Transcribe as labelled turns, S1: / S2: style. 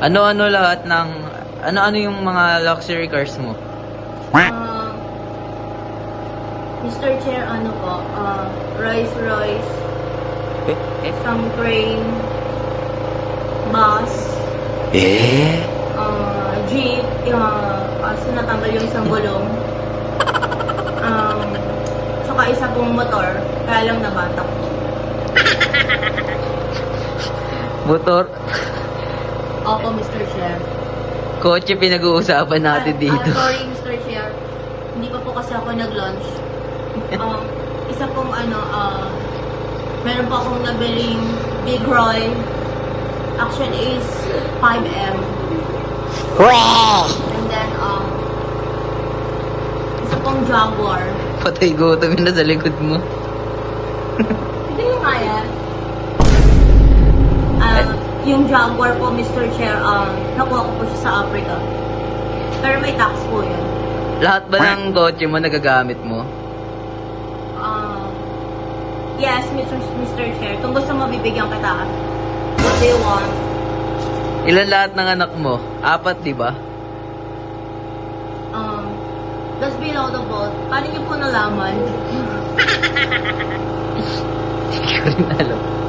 S1: Ano-ano lahat ng... Ano-ano yung mga luxury cars mo?
S2: Ah, Mr. Chair, ano po, ah, Rolls Royce, some crane, bus,
S1: Eh?
S2: ah, jeep, uh, kaso natanggal yung isang gulong. Um, saka isa pong motor, kaya lang nabatak po.
S1: Motor?
S2: Opo, Mr. Chair.
S1: Kotse pinag-uusapan natin
S2: Ah,
S1: dito.
S2: ah, sorry, Mr. Chair. Hindi pa po kasi ako nag-launch. Um, isa pong ano, ah, meron po akong nabiling Big Roy. Action is 5M. And then, um, isa pong Jaguar.
S1: Patay gutom yun na sa likod mo
S2: yung Jaguar po, Mr. Chair, um, nakuha ko po siya sa Africa. Pero may tax po yun.
S1: Lahat ba ng kotse mo nagagamit mo?
S2: Um, yes, Mr. Mr. Chair. Kung gusto mo, bibigyan kita. What do you want?
S1: Ilan lahat ng anak mo? Apat, di ba?
S2: Um, that's below the boat. Paano niyo po nalaman?
S1: Hindi ko rin alam.